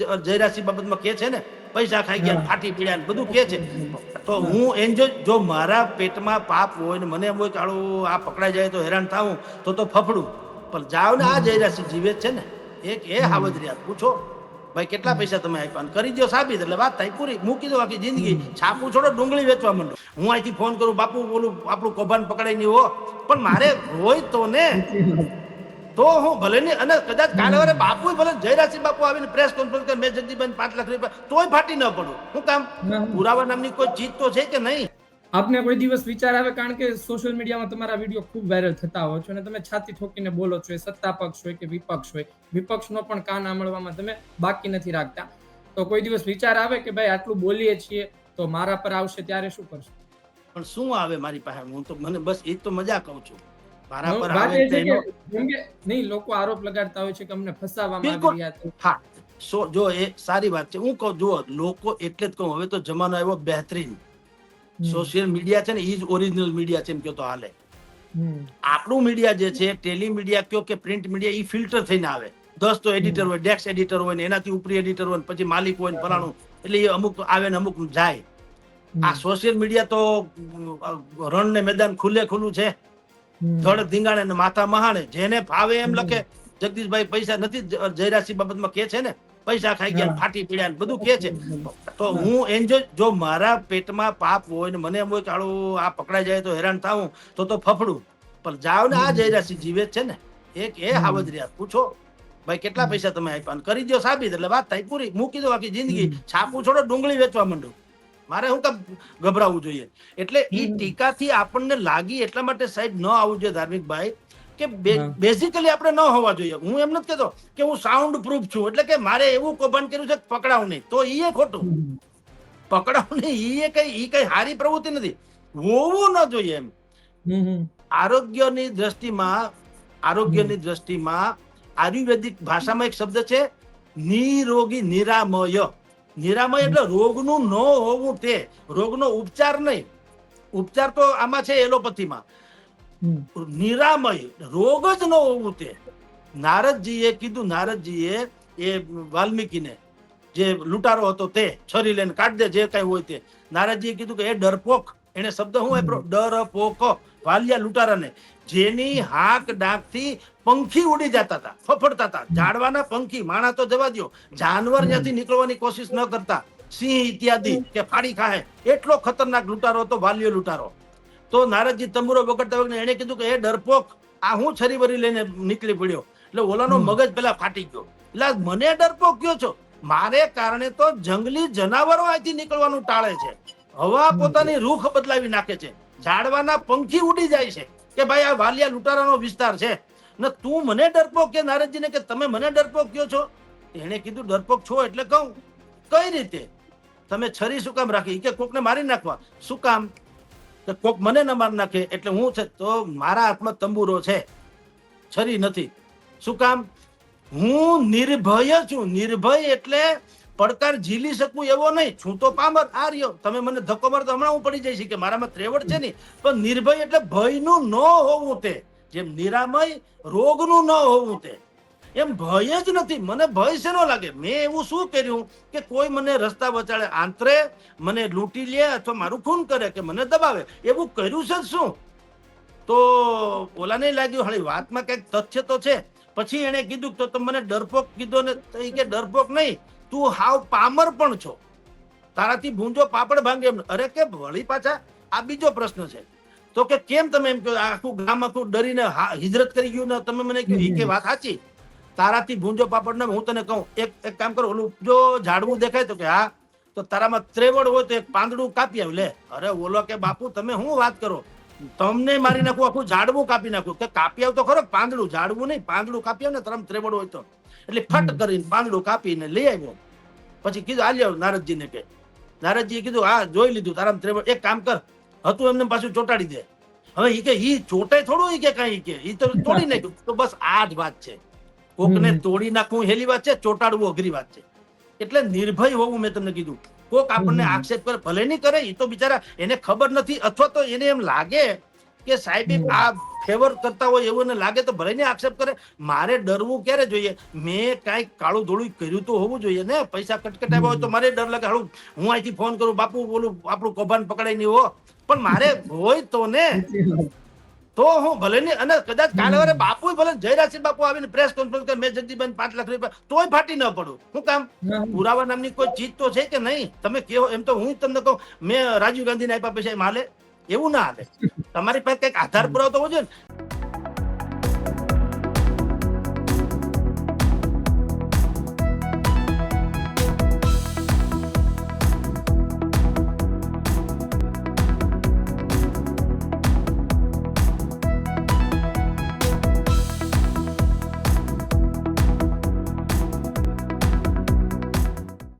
જ- જયરાજસિંહ બાબતમાં કે છે ને પૈસા ખાઈ ગયા ફાટી પીડ્યા બધું કે છે. તો હું એન્જોય જો મારા પેટમાં પાપ હોય ને મને એમ હોય કાળું આ પકડાઈ જાય તો હેરાન થાવું તો તો ફફડું. પણ જાવ ને આ જયરાશી જીવે છે ને એક એ હાવજરિયાત. પૂછો ભાઈ કેટલા પૈસા તમે આપ્યા? કરી દો સાબિત એટલે વાત થાય પૂરી. મૂકી દો આખી જિંદગી. છાપું છોડો ડુંગળી વેચવા માંડો. હું અહીંથી ફોન કરું બાપુ બોલું આપણું કૌભાંડ પકડાઈ નહીં હો. પણ મારે હોય તો ને તો હું ભલે નહીં અને કદાચ કાલે વારે બાપુ ભલે જયરાજસિંહ બાપુ આવીને પ્રેસ કોન્ફરન્સ કરે મેં જગદીપભાઈ પાંચ લાખ રૂપિયા તોય ફાટી ન પડું. શું કામ? પુરાવા નામની કોઈ ચીજ તો છે કે નહીં? આપને કોઈ દિવસ વિચાર આવે? કારણ કે સોશિયલ મીડિયામાં તમારા વીડિયો ખૂબ વાયરલ થતા હોય છે અને તમે છાતી ઠોકીને બોલો છો એ સત્તા પક્ષ હોય કે વિપક્ષ હોય. વિપક્ષનો પણ કાન આંબળવામાં તમે બાકી નથી રાખતા. તો કોઈ દિવસ વિચાર આવે કે ભાઈ આટલું બોલીએ છીએ તો મારા પર આવશે ત્યારે શું કરશો? પણ શું આવે મારી પાસે? હું તો મને બસ એ તો મજા કહું છું. મારા પર આવે તેનો કે જેમ કે નહીં લોકો આરોપ લગાડતા હોય છે કે અમને ફસાવવામાં બિલકુલ. છે. હા. સો જો એ સારી વાત છે. હું કહું જુઓ લોકો એટલે જ કહું હવે તો જમાનો આવ્યો બહેતરીન. સોશિયલ મીડિયા છે ને ઈ જ ઓરિજિનલ મીડિયા છે એમ કહો તો હાલે. આપણું મીડિયા જે છે ટેલી મીડિયા કયો કે પ્રિન્ટ મીડિયા એ ફિલ્ટર થઈને આવે. દસ તો એડિટર હોય ડેસ્ક એડિટર હોય ને એનાથી ઉપરી એડિટર હોય પછી માલિક હોય ને ફલાણું. એટલે એ અમુક આવે ને અમુક જાય. આ સોશિયલ મીડિયા તો રણ ને મેદાન ખુલ્લે ખુલ્લું છે. ધડ ધીંગાણે ને માથા મહાણે જેને ભાવે એમ લખે જગદીશભાઈ પૈસા નથી જયરાશી બાબતમાં કે છે ને પૈસા ખાઈ ગયા ફાટી પીડ્યા બધું કે છે. તો હું એન્જોય જો મારા પેટમાં પાપ હોય ને મને એમ હોય કે આ પકડાઈ જાય તો હેરાન થાવું તો તો ફફડું. પણ જાવ ને આ જયરાશી જીવે છે ને એક એ હાવજરિયા પૂછો. ભાઈ કેટલા પૈસા તમે આપ્યા? કરી દો સાબિત એટલે વાત થાય પૂરી. મૂકી દો આખી જિંદગી. છાપું છોડો ડુંગળી વેચવા માંડો. મારે હું કામ ગભરાવું જોઈએ. એટલે એ ટીકાથી આપણને લાગી એટલા માટે સાહેબ ન આવવું જોઈએ ધાર્મિક ભાઈ કે. બેઝિકલી આપણે ન હોવા જોઈએ. હું એમ નથી કહેતો કે હું સાઉન્ડ પ્રૂફ છું એટલે કે મારે એવું કૌભાંડ કર્યું છે પકડાવ નહીં. તો એ ખોટું. પકડાવ નહીં એ કઈ એ કઈ સારી પ્રવૃત્તિ નથી. હોવું ન જોઈએ એમ. આરોગ્યની દ્રષ્ટિમાં આરોગ્યની દ્રષ્ટિમાં આયુર્વેદિક ભાષામાં એક શબ્દ છે નિરોગી નિરામય. નિરામય એટલે રોગનું ન હોવું તે રોગનો ઉપચાર નહીં. ઉપચાર તો આમાં છે એલોપથીમાં. નિરામય રોગ જ ન હોવું તે. નારદજીએ કીધું નારદજીએ એ વાલ્મીકીને જે લૂંટારો હતો તે છરી લઈને કાઢ દે જે કઈ હોય તે. નારદજીએ કીધું કે એ ડરપોક. એને શબ્દ ડર ડરપોક. વાલિયા લૂંટારાને. જેની હાક ડાકથી પંખી ઉડી જતા હતા ફફડતા હતા. ઝાડવાના પંખી માણા તો જવા દ્યો. જાનવર ત્યાંથી નીકળવાની કોશિશ ન કરતા. સિંહ ઇત્યાદિ કે ફાડી ખાય એટલો ખતરનાક લૂંટારો હતો વાલીઓ લૂંટારો. તો નારદજી તંબુરો બગડતા વગર એને કીધું કે એ ડરપોક આ હું છરી વરી લઈને નીકળી પડ્યો? એટલે ઓલાનો મગજ પેલા ફાટી ગયો. એટલે મને ડરપોક કયો છો? મારે કારણે તો જંગલી જનાવરો અહીંથી નીકળવાનું ટાળે છે. હવા પોતાની રૂખ બદલાવી નાખે છે. ઝાડવાના પંખી ઉડી જાય છે. કે ભાઈ આ વાલિયા લૂંટારાનો વિસ્તાર છે. ને તું મને ડરપોક કે નારદજીને કે તમે મને ડરપોક કયો છો? એને કીધું, ડરપોક છો એટલે કહું. કઈ રીતે? તમે છરી શું કામ રાખી? કે કોકને મારી નાખવા. શું કામ? કે કોક મને ન મારી નાખે એટલે હું છે, તો મારા હાથમાં તંબુરો છે. છરી નથી. શું કામ? હું નિર્ભય છું. નિર્ભય એટલે પડકાર ઝીલી શકું એવો નહીં. છું તો પામર. આ રહ્યો. તમે મને ધક્કો મારો તો હમણાં હું પડી જઈશ કે મારામાં ત્રેવડ છે નહીં. પણ નિર્ભય એટલે ભયનું ન હોવું તે. જેમ નિરામય રોગનું ન હોવું તે. એમ ભય જ નથી. મને ભય શેનો લાગે? મેં એવું શું કર્યું કે કોઈ મને રસ્તા બચાડે આંતરે મને લૂંટી લે અથવા મારું ખૂન કરે કે મને દબાવે? એવું કર્યું છે શું? તો ઓલાને લાગ્યું? હળી વાતમાં કંઈક તથ્ય તો છે. પછી એને કીધું તો તમે મને ડરપોક કીધો ને તો કે ડરપોક નહીં. તું હાવ પામર પણ છો. તારાથી ભૂંજો પાપડ ભાંગે એમ અરે કે વળી પાછા આ બીજો પ્રશ્ન છે. તો કે કેમ તમે એમ કહો, આખું ગામ આખું ડરીને હિજરત કરી ગયું ને તમે મને કહ્યું કે વાત સાચી? તારાથી ભૂંજો પાપડ ને હું તને કહું, એક એક કામ કરો, ઓલું જો ઝાડવું દેખાય તો કે હા, તો તારામાં ત્રેવડ હોય તો એક પાંદડું કાપી આવ, લે. અરે ઓલો કે બાપુ, તમે શું વાત કરો? તમને મારી નાખું આખું ઝાડવું કાપી નાખું. કે કાપી આવ તો ખરો પાંદડું ઝાડવું નહીં પાંદડું કાપી આવ ને તરમ ત્રેવડ હોય તો. એટલે ફટ કરીને પાંદડું કાપીને લઈ આવ્યો. પછી કીધું આલ્યો નારદજીને કે. નારદજીએ કીધું હા જોઈ લીધું તારામ ત્રેવડ એક કામ કર હતું એમને પાછું ચોટાડી દે. હવે એ કે ઈ ચોટે થોડું ઈ કે કઈ કે? ઈ તો તોડી નાખ્યું. તો બસ આ જ વાત છે. કોકને. તોડી નાખવું હેલી વાત છે ચોટાડવું અઘરી વાત છે. એટલે નિર્ભય હોવું મેં તમને કીધું. કોક આપણને આક્ષેપ કરે ભલે નહીં કરે એ તો બિચારા એને ખબર નથી અથવા તો એને એમ લાગે કે સાહેબ આ ફેવર કરતા હોય એવું લાગે તો ભલે ને આક્ષેપ કરે મારે ડરવું ક્યારે જોઈએ? મેં કાંઈક કાળું ધોળું કર્યું તો હોવું જોઈએ ને? પૈસા કટકટાવ્યા હોય તો મારે ડર લાગે. હું અહીંથી ફોન કરું બાપુ બોલું આપણું કૌભાંડ પકડાય નહીં હો. પણ મારે હોય તો ને? તો હું ભલે ને અને કદાચ કાલે વારે બાપુ ભલે જયરાજસિંહ બાપુ આવીને પ્રેસ કોન્ફરન્સ કરે મેં જગદીપભાઈ પાંચ લાખ રૂપિયા તોય ફાટી ન પડું. શું કામ? પુરાવા નામની કોઈ ચીજ તો છે કે નહીં? તમે કહો એમ તો હું તમને કહું મેં રાજીવ ગાંધીને આપ્યા પૈસા એમ હાલે એવું ના હાલે. તમારી પાસે કંઈક આધાર પુરાવો તો હોવો ને.